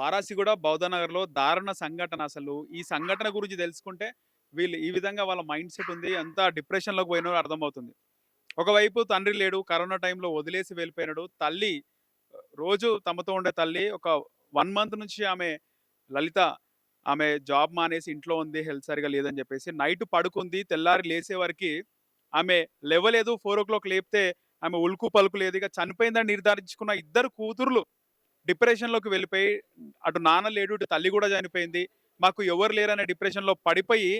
వారాసిగూడ బౌద్ధనగర్‌లో దారుణ సంఘటన అసలు. ఈ సంఘటన గురించి తెలుసుకుంటే వీళ్ళు ఈ విధంగా వాళ్ళ మైండ్ సెట్ ఉంది. అంతా డిప్రెషన్‌లోకి పోయినో అర్థమవుతుంది. ఒకవైపు తండ్రి లేడు. కరోనా టైంలో వదిలేసి వెళ్ళిపోయినాడు. తల్లి రోజు తమతో ఉండే తల్లి ఒక వన్ మంత్ నుంచి ఆమె లలిత ఆమె జాబ్ మానేసి ఇంట్లో ఉంది. హెల్త్ సరిగా లేదని చెప్పేసి నైట్ పడుకుంది. తెల్లారి లేసే వరకి ఆమె లేవలేదు. 4:00 లేపితే ఆమె ఉలుకు పలుకు లేదు. ఇక చనిపోయిందని నిర్ధారించుకున్న ఇద్దరు కూతుర్లు డిప్రెషన్‌లోకి వెళ్ళిపోయి అటు నాన్న లేడు. ఇటు తల్లి కూడా చనిపోయింది. మాకు ఎవరు లేరనే డిప్రెషన్‌లో పడిపోయి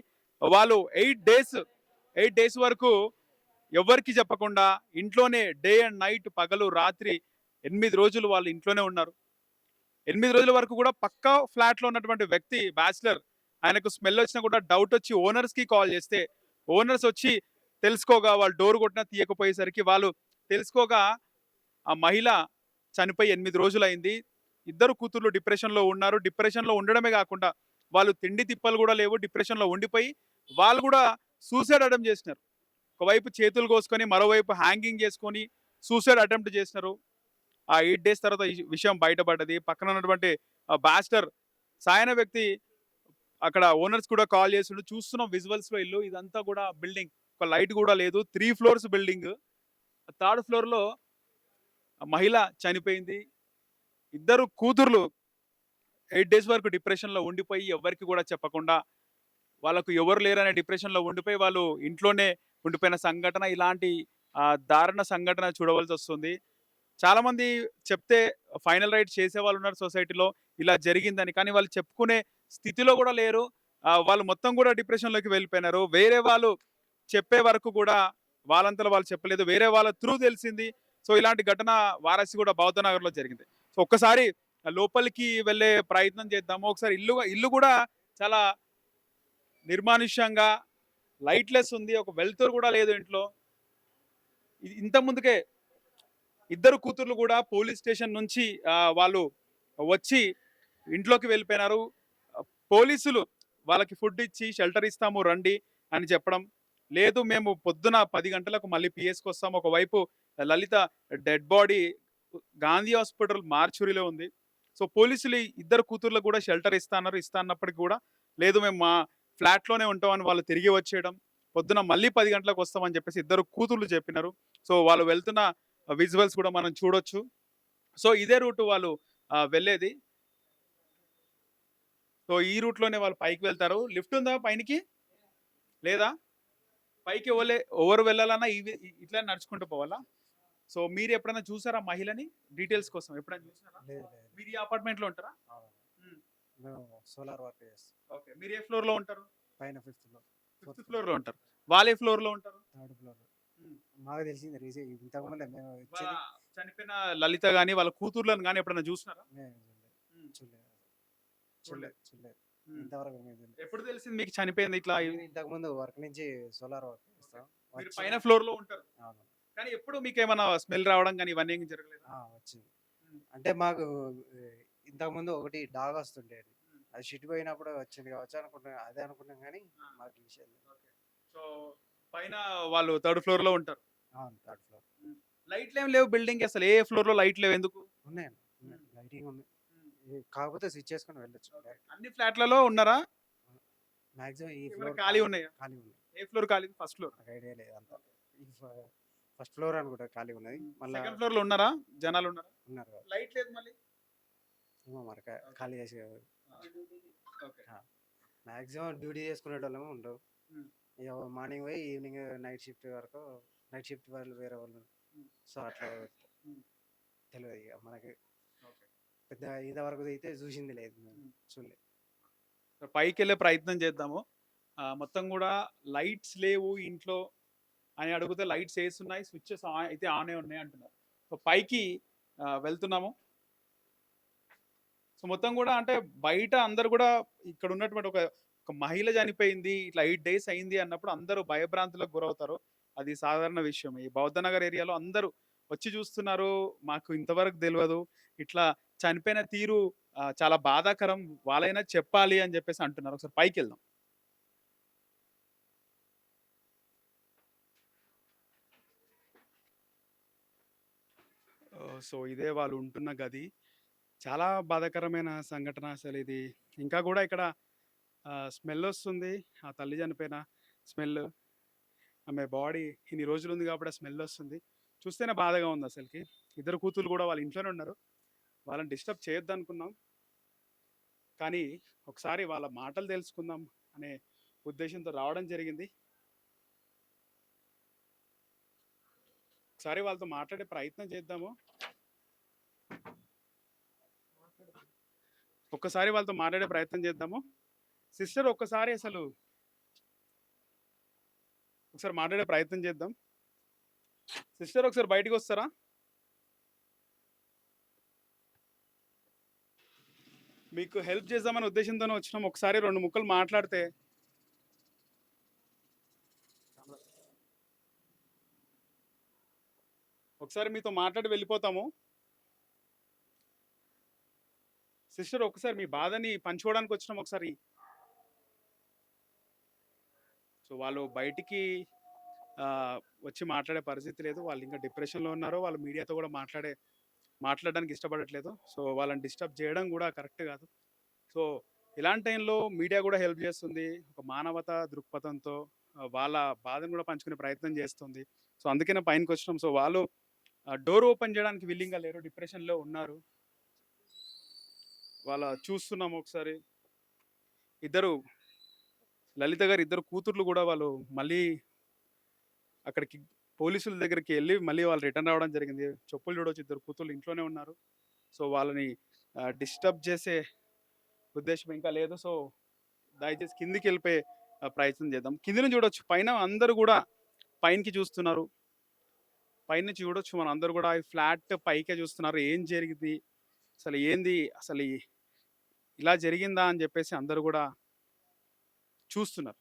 వాళ్ళు ఎయిట్ డేస్ ఎయిట్ డేస్ వరకు ఎవరికి చెప్పకుండా ఇంట్లోనే డే అండ్ నైట్ పగలు, రాత్రి ఎనిమిది రోజులు వాళ్ళు ఇంట్లోనే ఉన్నారు. ఎనిమిది రోజుల వరకు కూడా పక్కా ఫ్లాట్‌లో ఉన్నటువంటి వ్యక్తి బ్యాచిలర్. ఆయనకు స్మెల్ వచ్చినా కూడా డౌట్ వచ్చి ఓనర్స్‌కి కాల్ చేస్తే ఓనర్స్ వచ్చి తెలుసుకోగా వాళ్ళు డోర్ కొట్టినా తీయకపోయేసరికి వాళ్ళు తెలుసుకోగా ఆ మహిళ చనిపోయి ఎనిమిది రోజులైంది. ఇద్దరు కూతుర్లు డిప్రెషన్‌లో ఉన్నారు. డిప్రెషన్‌లో ఉండడమే కాకుండా వాళ్ళు తిండి తిప్పలు కూడా లేవు. డిప్రెషన్‌లో ఉండిపోయి వాళ్ళు కూడా సూసైడ్ అటెంప్ట్ చేసినారు. ఒకవైపు చేతులు కోసుకొని మరోవైపు హ్యాంగింగ్ చేసుకొని సూసైడ్ అటెంప్ట్ చేసినారు. ఆ ఎయిట్ డేస్ తర్వాత ఈ విషయం బయటపడ్డది. పక్కన ఉన్నటువంటి బాస్టర్ సాయన వ్యక్తి అక్కడ ఓనర్స్ కూడా కాల్ చేసిండు. చూస్తున్నాం విజువల్స్‌లో ఇల్లు. ఇదంతా కూడా బిల్డింగ్. ఒక లైట్ కూడా లేదు. Three floors building. థర్డ్ ఫ్లోర్‌లో మహిళ చనిపోయింది. ఇద్దరు కూతుర్లు ఎయిట్ డేస్ వరకు డిప్రెషన్‌లో ఉండిపోయి ఎవరికి కూడా చెప్పకుండా వాళ్ళకు ఎవరు లేరనే డిప్రెషన్‌లో ఉండిపోయి వాళ్ళు ఇంట్లోనే ఉండిపోయిన సంఘటన ఇలాంటి దారుణ సంఘటన చూడవలసి వస్తుంది చాలామంది చెప్తే ఫైనల్ రైట్ చేసేవాళ్ళు ఉన్నారు సొసైటీలో ఇలా జరిగిందని. కానీ వాళ్ళు చెప్పుకునే స్థితిలో కూడా లేరు. వాళ్ళు మొత్తం కూడా డిప్రెషన్‌లోకి వెళ్ళిపోయినారు. వేరే వాళ్ళు చెప్పే వరకు కూడా వాళ్ళంతలో వాళ్ళు చెప్పలేదు. వేరే వాళ్ళ త్రూ తెలిసింది. సో, ఇలాంటి ఘటన వారాసిగూడ బౌద్ధనగర్‌లో జరిగింది. సో, ఒక్కసారి లోపలికి వెళ్ళే ప్రయత్నం చేద్దాము. ఒకసారి ఇల్లు ఇల్లు కూడా చాలా నిర్మానుష్యంగా లైట్‌లెస్ ఉంది. ఒక వెలుతురు కూడా లేదు ఇంట్లో. ఇ ఇంత ముందుకే ఇద్దరు కూతుర్లు కూడా పోలీస్ స్టేషన్ నుంచి వాళ్ళు వచ్చి ఇంట్లోకి వెళ్ళిపోయినారు. పోలీసులు వాళ్ళకి ఫుడ్ ఇచ్చి షెల్టర్ ఇస్తాము రండి అని చెప్పడం. లేదు మేము పొద్దున పది గంటలకు మళ్ళీ పీఎస్‌కొస్తాం. ఒకవైపు Lalitha dead body Gandhi hospital మార్చురీలో ఉంది. సో, పోలీసులు ఇద్దరు కూతుర్లకు కూడా షెల్టర్ ఇస్తా ఇస్తాన్నప్పటికి కూడా లేదు మేము మా ఫ్లాట్‌లోనే ఉంటామని వాళ్ళు తిరిగి వచ్చేయడం. పొద్దున మళ్ళీ పది గంటలకు వస్తామని చెప్పేసి ఇద్దరు కూతుర్లు చెప్పినారు. సో, వాళ్ళు వెళ్తున్న విజువల్స్ కూడా మనం చూడొచ్చు. సో, ఇదే రూట్ వాళ్ళు వెళ్ళేది. సో, ఈ రూట్‌లోనే వాళ్ళు పైకి వెళ్తారు. లిఫ్ట్ ఉందా పైనకి? లేదా? పైకి ఎవరు వెళ్ళాలన్నా ఇవి ఇట్లా నడుచుకుంటూ పోవాలా? సో, మీరు ఎప్పుడైనా చూసారా మహిళని? డీటెయిల్స్ కోసం ఎప్పుడైనా చూసారా? మీరు ఈ అపార్ట్మెంట్‌లో ఉంటారా? అవును. హ్మ్. మేము సోలార్ వర్క్. ఓకే. మీరు ఏ ఫ్లోర్‌లో ఉంటారు? పైన ఫిఫ్త్ ఫ్లోర్. ఫిఫ్త్ ఫ్లోర్‌లో ఉంటారు. వాళ్ళు ఏ ఫ్లోర్‌లో ఉంటారు? Third floor. మాకు తెలిసింది రీసె ఇంతకుముందే మేము చనిపోయిన లలిత గాని, వాళ్ళ కూతుర్లను గాని ఎప్పుడైనా చూసినారా? చూడలేదు. చూడలేదు. ఇంతవరకు. ఎప్పుడు తెలిసింది మీకు చనిపోయింది ఇట్లా? నేను ఇంతకుముందు వర్క్ నుంచి సోలార్ వర్క్ వచ్చి- పైన ఫ్లోర్‌లో ఉంటారు. అవును. కానీ ఎప్పుడు మీకేమన్నా స్మెల్ రావడం గాని ఇవన్నీ ఏం జరగలేదా? ఆ, వచ్చింది. అంటే మాకు ఏ, ఇంతకుముందు ఒకటి డాగ్ వస్తుండేది. హ్మ్. అది షిట్ పోయినప్పుడు వచ్చింది కావచ్చు అనుకున్నాం. అదే అనుకున్నాం కానీ ఆ. మాకు విషయం. సో, పైన వాళ్ళు థర్డ్ ఫ్లోర్‌లో ఉంటారు. అవును థర్డ్ ఫ్లోర్. లైట్లు ఏం లేవు బిల్డింగ్‌కి అసలు ఏ ఫ్లోర్‌లో లైట్ లేవు ఎందుకు? ఉన్నాయండి. ఉన్నాయి. లైటింగ్ ఉంది. కాకపోతే స్విచ్ చేసుకొని వెళ్ళొచ్చు. అన్ని ఫ్లాట్‌లలో ఉన్నారా? మాక్సిమం ఈ ఏమైనా ఫ్లోర్ ఖాళీ ఉన్నాయా? ఖాళీ ఉంది. ఏ ఫ్లోర్ ఖాళీ? First floor. ఐడియా లేదు అంత. ఈ ఫస్ట్ ఫ్లోర్ అనుకుంటా ఖాళీ ఉన్నది. మళ్ళా సెకండ్ ఫ్లోర్‌లో ఉన్నారా? జనాలు ఉన్నారా? ఉన్నారు. లైట్ లేదు మళ్ళీ. ఏమో మరి కా- ఖాళీ చేసి ఓకే. మాక్సిమం డ్యూటీ చేసుకునేటోళ్ళము ఉండవు Hmm. ఇక మార్నింగ్ పోయి ఈవినింగ్ నైట్ షిఫ్ట్ వరకు నైట్ షిఫ్ట్ వాళ్ళు వేరే వాళ్ళు Hmm. సో అట్లా Hmm. తెలియదు ఇక మనకి. పెద్ద ఇది వరకు అయితే చూసింది లేదు మేము. Hmm. చూడలేదు సో, పైకెళ్ళే ప్రయత్నం చేద్దాము. మొత్తం కూడా లైట్స్ లేవు ఇంట్లో అని అడిగితే లైట్స్ వేస్తున్నాయి స్విచ్చెస్ అయితే ఆనే ఉన్నాయి అంటున్నారు. సో, పైకి వెళ్తున్నాము. సో, మొత్తం కూడా అంటే బయట అందరు కూడా ఇక్కడ ఉన్నటువంటి ఒక ఒక మహిళ చనిపోయింది. ఇట్లా ఎయిట్ డేస్ అయింది అన్నప్పుడు అందరూ భయభ్రాంతులకు గురవుతారు. అది సాధారణ విషయం. ఈ బౌద్ధనగర్ ఏరియాలో అందరూ వచ్చి చూస్తున్నారు. మాకు ఇంతవరకు తెలియదు ఇట్లా చనిపోయిన తీరు చాలా బాధాకరం. వాళ్ళైనా చెప్పాలి అని చెప్పేసి అంటున్నారు. ఒకసారి పైకి వెళ్దాం సో, ఇదే వాళ్ళు ఉంటున్న గది. చాలా బాధాకరమైన సంఘటన అసలు ఇది. ఇంకా కూడా ఇక్కడ స్మెల్ వస్తుంది ఆ తల్లి చనిపోయిన స్మెల్. ఆమె బాడీ ఇన్ని రోజులు ఉంది కాబట్టి ఆ స్మెల్లొస్తుంది. చూస్తేనే బాధగా ఉంది అసలుకి ఇద్దరు కూతురు కూడా వాళ్ళ ఇంట్లోనే ఉన్నారు. వాళ్ళని డిస్టర్బ్ చేయొద్దనుకున్నాం. కానీ ఒకసారి వాళ్ళ మాటలు తెలుసుకుందాం అనే ఉద్దేశంతో రావడం జరిగింది. ఒకసారి వాళ్ళతో మాట్లాడే ప్రయత్నం చేద్దాము. ఒక్కసారి వాళ్ళతో మాట్లాడే ప్రయత్నం చేద్దాము. సిస్టర్ ఒక్కసారి అసలు ఒకసారి మాట్లాడే ప్రయత్నం చేద్దాం. సిస్టర్ ఒకసారి బయటికొస్తారా? మీకు హెల్ప్ చేద్దామనే ఉద్దేశంతోనే వచ్చినాం. ఒకసారి రెండు ముక్కలు మాట్లాడితే ఒకసారి మీతో మాట్లాడి వెళ్ళిపోతాము. సిస్టర్ ఒకసారి మీ బాధని పంచుకోవడానికి వచ్చినాం ఒకసారి. సో, వాళ్ళు బయటికి వచ్చి మాట్లాడే పరిస్థితి లేదు. వాళ్ళు ఇంకా డిప్రెషన్‌లో ఉన్నారు. వాళ్ళు మీడియాతో కూడా మాట్లాడే మాట్లాడడానికి ఇష్టపడట్లేదు. సో, వాళ్ళని డిస్టర్బ్ చేయడం కూడా కరెక్ట్ కాదు సో, ఇలాంటి టైంలో మీడియా కూడా హెల్ప్ చేస్తుంది. ఒక మానవత దృక్పథంతో వాళ్ళ బాధను కూడా పంచుకునే ప్రయత్నం చేస్తుంది. సో, అందుకనే పైనకొచ్చినాం. సో, వాళ్ళు డోర్ ఓపెన్ చేయడానికి విల్లింగ్‌గా లేరు. డిప్రెషన్‌లో ఉన్నారు. వాళ్ళ చూస్తున్నాము ఒకసారి. ఇద్దరు లలిత గారు ఇద్దరు కూతుర్లు కూడా వాళ్ళు మళ్ళీ అక్కడికి పోలీసుల దగ్గరికి వెళ్ళి మళ్ళీ వాళ్ళు రిటర్న్ రావడం జరిగింది. చెప్పులు చూడవచ్చు ఇద్దరు కూతుర్లు ఇంట్లోనే ఉన్నారు. సో, వాళ్ళని డిస్టర్బ్ చేసే ఉద్దేశం ఇంకా లేదు. సో, దయచేసి కిందికి వెళ్ళిపోయే ప్రయత్నం చేద్దాం. కిందిని చూడవచ్చు చూడొచ్చు. పైన అందరూ కూడా పైనకి చూస్తున్నారు. పైన చూడొచ్చు మనందరూ కూడా ఈ ఫ్లాట్ పైకే చూస్తున్నారు. ఏం జరిగింది? అసలు ఏంది? అసలు ఇలా జరిగిందా? అని చెప్పేసి అందరూ కూడా చూస్తున్నారు.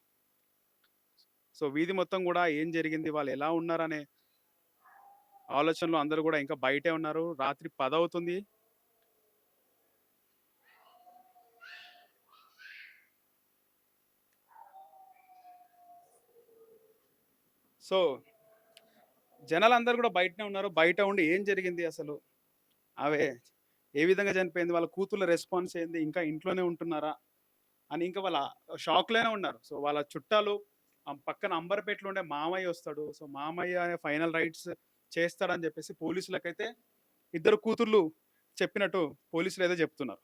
సో, వీధి మొత్తం కూడా ఏం జరిగింది? వాళ్ళు ఎలా ఉన్నారనే ఆలోచనలో అందరూ కూడా ఇంకా బయటే ఉన్నారు. రాత్రి 10 అవుతుంది. సో, జనాలందరూ కూడా బయటనే ఉన్నారు. బయట ఉండి ఏం జరిగింది అసలు? అవే ఏ విధంగా చనిపోయింది? వాళ్ళ కూతుర్ల రెస్పాన్స్ ఏంది? ఇంకా ఇంట్లోనే ఉంటున్నారా? అని ఇంకా వాళ్ళ షాక్‌లోనే ఉన్నారు. సో, వాళ్ళ చుట్టాలు పక్కన అంబర్‌పేటలో ఉండే మామయ్య వస్తాడు. సో, మామయ్య ఫైనల్ రైట్స్ చేస్తాడని చెప్పేసి పోలీసులకైతే ఇద్దరు కూతుర్లు చెప్పినట్టు పోలీసులు అయితే చెప్తున్నారు.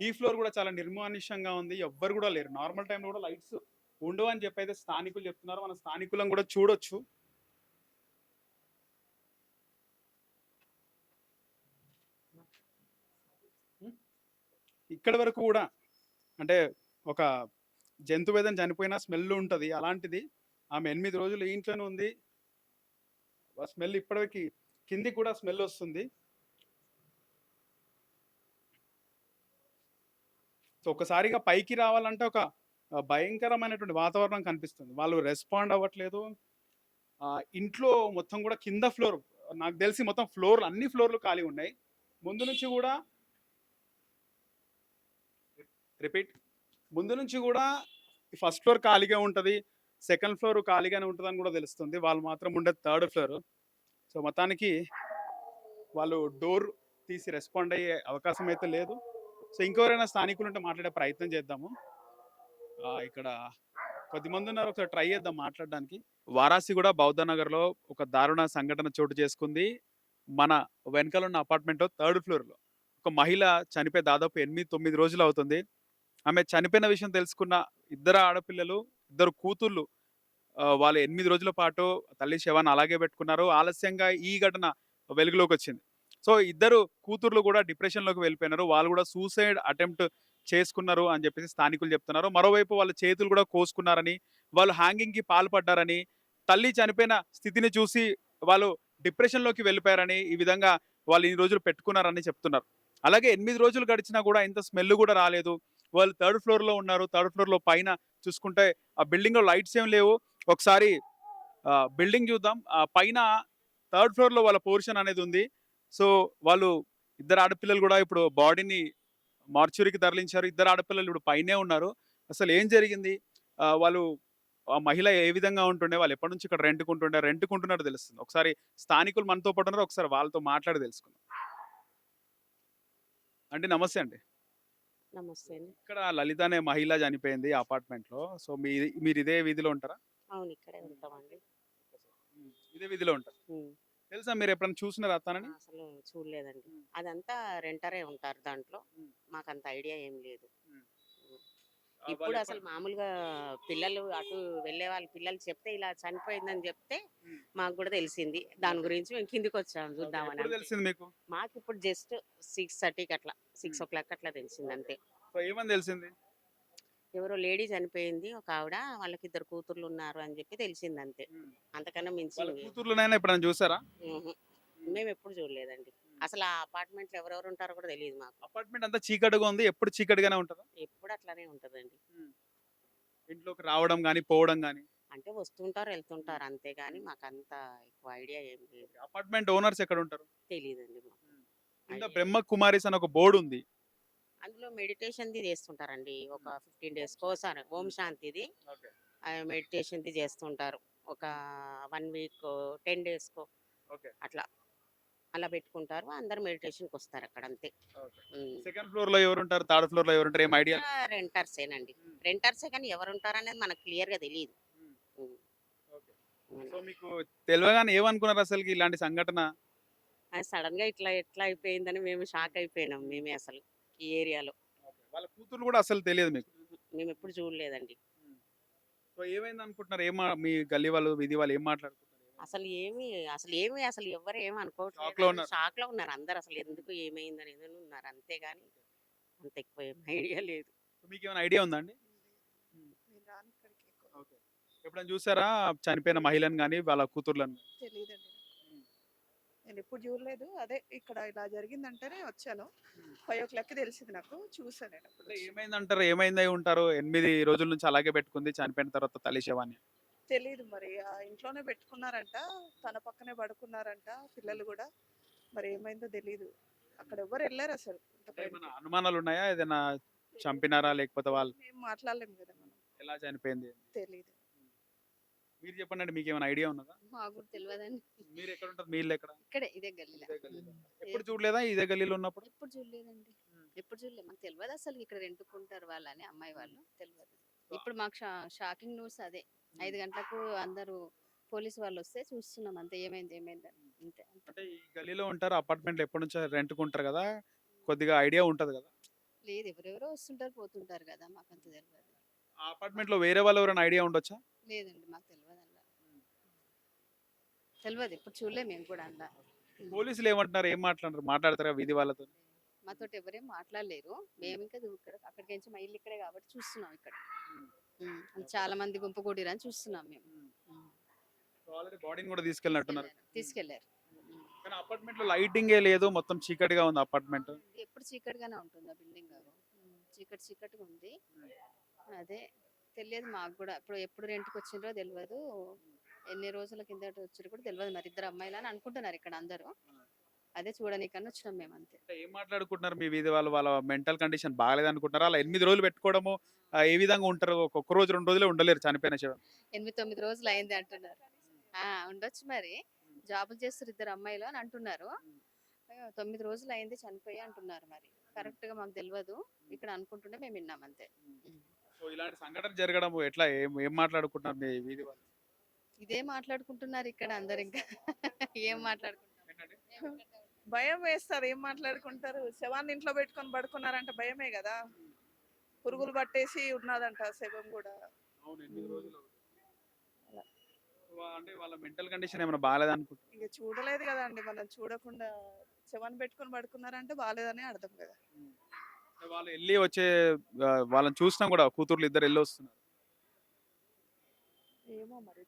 ఈ ఫ్లోర్ కూడా చాలా నిర్మానుష్యంగా ఉంది. ఎవ్వరు కూడా లేరు. నార్మల్ టైంలో కూడా లైట్స్ ఉండవు అని చెప్పైతే స్థానికులు చెప్తున్నారు. మన స్థానికులను కూడా చూడొచ్చు. ఇక్కడి వరకు కూడా అంటే ఒక జంతువు ఏదైనా చనిపోయినా స్మెల్ ఉంటుంది అలాంటిది ఆమె ఎనిమిది రోజులు ఇంట్లోనే ఉంది. ఆ స్మెల్ ఇప్పటికి కింది కూడా స్మెల్ వస్తుంది. సో, ఒక్కసారిగా పైకి రావాలంటే ఒక భయంకరమైనటువంటి వాతావరణం కనిపిస్తుంది. వాళ్ళు రెస్పాండ్ అవ్వట్లేదు. ఇంట్లో మొత్తం కూడా కింద ఫ్లోర్ నాకు తెలిసి మొత్తం ఫ్లోర్‌లు అన్ని ఫ్లోర్‌లు ఖాళీ ఉన్నాయి. ముందు నుంచి కూడా రిపీట్. ముందు నుంచి కూడా ఫస్ట్ ఫ్లోర్ ఖాళీగా ఉంటుంది సెకండ్ ఫ్లోర్ ఖాళీగానే ఉంటుందని కూడా తెలుస్తుంది. వాళ్ళు మాత్రం ఉండేది థర్డ్ ఫ్లోర్. సో, మొత్తానికి వాళ్ళు డోర్ తీసి రెస్పాండ్ అయ్యే అవకాశం అయితే లేదు. సో, ఇంకెవరైనా స్థానికులు ఉంటే మాట్లాడే ప్రయత్నం చేద్దాము. ఇక్కడ ఇక్కడ కొద్దిమంది ఉన్నారు. ఒకసారి ట్రై చేద్దాం మాట్లాడడానికి. వారాసిగూడ బౌద్ధ నగర్‌లో ఒక దారుణ సంఘటన చోటు చేసుకుంది. మన వెనకాల ఉన్న అపార్ట్మెంట్‌లో థర్డ్ ఫ్లోర్‌లో. ఒక మహిళ చనిపోయి దాదాపు 8, 9 రోజులు అవుతుంది. ఆమె చనిపోయిన విషయం తెలుసుకున్న ఇద్దరు ఆడపిల్లలు, ఇద్దరు కూతుర్లు వాళ్ళు ఎనిమిది రోజుల పాటు తల్లి శవాన్ని అలాగే పెట్టుకున్నారు. ఆలస్యంగా ఈ ఘటన వెలుగులోకి వచ్చింది సో, ఇద్దరు కూతుర్లు కూడా డిప్రెషన్‌లోకి వెళ్ళిపోయినారు. వాళ్ళు కూడా సూసైడ్ అటెంప్ట్ చేసుకున్నారు అని చెప్పేసి స్థానికులు చెప్తున్నారు. మరోవైపు వాళ్ళ చేతులు కూడా కోసుకున్నారని, వాళ్ళు హ్యాంగింగ్‌కి పాల్పడ్డారని, తల్లి చనిపోయిన స్థితిని చూసి వాళ్ళు డిప్రెషన్‌లోకి వెళ్ళిపోయారని, ఈ విధంగా వాళ్ళు ఇన్ని రోజులు పెట్టుకున్నారని చెప్తున్నారు. అలాగే ఎనిమిది రోజులు గడిచినా కూడా ఇంత స్మెల్ కూడా రాలేదు. వాళ్ళు థర్డ్ ఫ్లోర్‌లో ఉన్నారు. థర్డ్ ఫ్లోర్‌లో పైన చూసుకుంటే ఆ బిల్డింగ్‌లో లైట్స్ ఏం లేవు. ఒకసారి బిల్డింగ్ చూద్దాం. పైన థర్డ్ ఫ్లోర్‌లో వాళ్ళ పోర్షన్ అనేది ఉంది. సో, వాళ్ళు ఇద్దరు ఆడపిల్లలు కూడా ఇప్పుడు బాడీని మార్చురీకి తరలించారు. ఇద్దరు ఆడపిల్లలు ఇప్పుడు పైనే ఉన్నారు. అసలు ఏం జరిగింది? వాళ్ళు ఆ మహిళ ఏ విధంగా ఉంటుండే? వాళ్ళు ఎప్పటి నుంచి ఇక్కడ రెంట్‌కుంటుండే? రెంట్‌కుంటున్నట్టు తెలుస్తుంది. ఒకసారి స్థానికులు మనతో పాటు ఉన్నారు. ఒకసారి వాళ్ళతో మాట్లాడి తెలుసుకుందాం. అండి నమస్తే అండి నమస్తే అండి. ఇక్కడ లలిత అనే మహిళ చనిపోయింది అపార్ట్మెంట్లో సో మీ మీరు ఇదే వీధిలో ఉంటారా? అవును ఇక్కడే ఉంటామండి. ఇదే వీధిలో ఉంటారు. తెలుసా మీరు ఎప్పుడైనా చూసినారా అతనని? అసలు చూడలేదండి. అదంతా రెంటరే ఉంటారు దాంట్లో. మాకు అంత ఐడియా ఏం లేదు. ఇప్పుడు అసలు మామూలుగా పిల్లలు అటు వెళ్ళే వాళ్ళ పిల్లలు చెప్తే ఇలా చనిపోయిందని చెప్తే. మాకు కూడా తెలిసింది. దాని గురించి మేము కిందికి వచ్చాము చూద్దామని. తెలిసింది మీకు? మాకు ఇప్పుడు జస్ట్ సిక్స్ థర్టీకి అట్లా సిక్స్. ఓ క్లాక్ అట్లా తెలిసింది అంతే. ఏమని తెలిసింది? ఎవరో లేడీ చనిపోయింది ఒక ఆవిడ వాళ్ళకి ఇద్దరు కూతుర్లు ఉన్నారు అని చెప్పి తెలిసింది అంతే. అంతకన్నా మించి కూతుర్లనైనా ఎప్పుడైనా చూసారా. మేము ఎప్పుడు చూడలేదండి. అసలు ఆ అపార్ట్మెంట్ ఎవరెవరు ఉంటారో కూడా తెలియదు మాకు. అపార్ట్మెంట్ అంతా చీకటిగా ఉంది. ఎప్పుడు చీకటిగానే ఉంటుందా? ఎప్పుడు అట్లానే ఉంటదండి. ఇంట్లోకి రావడం కానీ పోవడం కానీ అంటే వస్తుంటారు వెళ్తుంటారు. అంతే గాని మాకు అంత ఎక్కువ ఐడియా ఏం లేదు. అపార్ట్మెంట్ ఓనర్స్ ఎక్కడ ఉంటారు? తెలియదండి మాకు. బ్రహ్మ కుమారిస్ అని ఒక బోర్డు ఉంది. అందులో మెడిటేషన్ ది చేస్తుంటారండి. ఒక ఫిఫ్టీన్ డేస్ కోసారి ఓం శాంతిది. మెడిటేషన్ ది చేస్తుంటారు. ఒక వన్ వీక్ టెన్ డేస్ కో అట్లా. అలా పెట్టుకుంటారు. అందరు మెడిటేషన్కి వస్తారు అక్కడ అంతే. సెకండ్ ఫ్లోర్లో ఎవరు ఉంటారు థర్డ్ ఫ్లోర్లో ఎవరు ఉంటారు ఏం ఐడియా రెంటర్సేనండి రెంటర్సే కానీ ఎవరు ఉంటారు అనేది మనకు క్లియర్గా తెలియదు. సో మీకు తెలియగానే ఏమనుకున్నారు అసలు ఇలాంటి సంఘటన? సడన్గా ఇట్లా ఎట్లా అయిపోయిందని మేము షాక్ అయిపోయినాం మేమే అసలు ఈ ఏరియాలో. వాళ్ళ కూతురు కూడా అసలు తెలియదు మీకు? మేము ఎప్పుడు చూడలేదండి సో ఏమైంది అనుకుంటున్నారు ఏం మా- గల్లీ వాళ్ళు విధి వాళ్ళు ఏం మాట్లాడుకుంటున్నారు అసలు ఏమి అసలు ఏమి అసలు ఎవరు ఏమి అనుకోవట్లేదు. ఉన్నారు. షాక్లో ఉన్నారు. అందరు అసలు ఎందుకు ఏమైంది అనేది ఉన్నారు. అంతేగాని అంత ఎక్కువ ఏం ఐడియా లేదు. మీకు ఏమైనా ఐడియా ఉందా అండి? ఎప్పుడైనా చూసారా చనిపోయిన మహిళను కానీ వాళ్ళ కూతుర్లను? తెలియదండి. నేను ఎప్పుడు చూడలేదు. అదే ఇక్కడ ఇలా జరిగిందంటేనే వచ్చాను. ఫైవ్ ఓ క్లాక్ తెలిసింది నాకు. చూసాను నేను. ఏమైంది అంటారు ఏమైంది అయి ఉంటారు? ఎనిమిది రోజుల నుంచి అలాగే పెట్టుకుంది. చనిపోయిన తర్వాత తల్లి తెలీదు మరి. ఆ ఇంట్లోనే పెట్టుకున్నారంట తన పక్కనే పడుకున్నారంట పిల్లలు కూడా. మరి ఏమైందో తెలీదు. అక్కడ ఎవరు వెళ్ళారు అసలు. ఏమైనా అనుమానాలు ఉన్నాయా ఏదైనా చంపినారా? లేకపోతే వాళ్ళు మేము మాట్లాడలేము కదా మనం. ఎలా చనిపోయింది? తెలీదు. మీరు చెప్పండి అండి మీకు ఏమైనా ఐడియా ఉన్నదా? మాకు కూడా తెలియదండి మీరు ఎక్కడ ఉంటారు? మీ ఇల్లు ఎక్కడ? ఇక్కడే ఇదే గల్లీలో. ఇదే గల్లీలో. ఎప్పుడు చూడలేదా ఇదే గల్లీలో ఉన్నప్పుడు? ఎప్పుడు చూడలేదండి. ఎప్పుడు చూడలేదు. మాకు తెలియదు అసలు ఇక్కడ రెంటుకుంటారు వాళ్ళని అమ్మాయి వాళ్ళు. తెలియదు ఇప్పుడు మాకు షాకింగ్ న్యూస్ అదే. ఐదు గంటలకు అందరూ పోలీసు వాళ్ళు వస్తే చూస్తున్నాం అంతే ఏమైంది ఏమైంది అంతే. అంటే ఈ గల్లీలో ఉంటారు అపార్ట్మెంట్ ఎప్పటి నుంచో రెంట్కుంటారు కదా కొద్దిగా ఐడియా ఉంటది కదా. లేదు ఎవరెవరో వస్తుంటారు పోతుంటారు కదా మాకు అంత తెలియదు ఆ అపార్ట్మెంట్లో వేరే వాళ్ళు ఎవరైనా ఐడియా ఉండొచ్చా? లేదండి మాకు తెలియదు అలా తెలియదు ఎప్పుడు చూడలే మేము కూడా అలా పోలీసులు ఏమంటున్నారు ఏం మాట్లాడరు మాట్లాడతారా వీధి వాళ్ళతో? మాతో ఎవరేం మాట్లాడలేరు. మేము ఇంకా ఇక్కడ అక్కడికి నుంచి మా ఇల్లు ఇక్కడే కాబట్టి చూస్తున్నాం ఇక్కడ. చాలా మంది గుంపు కూడిరని చూస్తున్నాం మేము. ఆల్రెడీ బాడీని కూడా తీసుకెళ్ళినట్టున్నారు. తీసుకెళ్ళారు కానీ అపార్ట్మెంట్లో లైటింగే లేదు. మొత్తం చీకటిగా ఉంది అపార్ట్మెంట్. ఎప్పుడు చీకటిగానే ఉంటుంది ఆ బిల్డింగ్ చీకటి చీకటిగా ఉంది. అదే తెలియదు మాకు కూడా. ఇప్పుడు ఎప్పుడు రెంట్కి వచ్చిండ్రో తెలియదు ఎన్ని రోజుల కిందట వచ్చారో కూడా తెలియదు మరి ఇద్దరు అమ్మాయిలు అని అనుకుంటున్నారు ఇక్కడ అందరూ. అదే చూడనీకన్నా వచ్చినాం మేము అంతే ఏం మాట్లాడుకుంటున్నారు? మీ వీధి వాళ్ళు వాళ్ళ మెంటల్ కండిషన్ బాగాలేదు అనుకుంటారా అలా ఎనిమిది రోజులు పెట్టుకోవడము ఆ, ఏ విధంగా ఉంటారు? ఒక్కొక్క రోజు రెండు రోజులే ఉండలేరు చనిపోయిన శవం. ఎనిమిది తొమ్మిది రోజులు అయింది అంటున్నారు. ఆ, ఉండొచ్చు మరి. జాబులు చేస్తారు ఇద్దరు అమ్మాయిలు అని అంటున్నారు. ఆ, తొమ్మిది రోజులు అయింది చనిపోయి అంటున్నారు మరి. కరెక్ట్గా మాకు తెలియదు ఇక్కడ అనుకుంటుంటే మేము విన్నాం అంతే. సో ఇలాంటి సంఘటన జరగడం ఎట్లా? ఏం ఏం మాట్లాడుకుంటున్నారు మీ వీధి వాళ్ళు? ఇదే మాట్లాడుకుంటున్నారు ఇక్కడ అందరు ఇంకా. ఏం మాట్లాడుకుంటున్నారు? భయం వేస్తారు. ఏం మాట్లాడుకుంటారు? శవాన్ని ఇంట్లో పెట్టుకొని పడుకున్నారంట భయమే కదా. పురుగులు పట్టేసి ఉన్నదంట శవం కూడా. అంటే వాళ్ళ మెంటల్ కండిషన్ ఏమైనా ఇంకా చూడలేదు కదా అండి. మనం చూడకుండా శవాన్ని పెట్టుకొని పడుకున్నారంటే బాగాలేదని అర్థం కదా. వాళ్ళు వెళ్ళి వచ్చే వాళ్ళని చూసినా కూడా కూతుర్లు ఇద్దరు వెళ్ళి వస్తున్నారు ఏమో మరి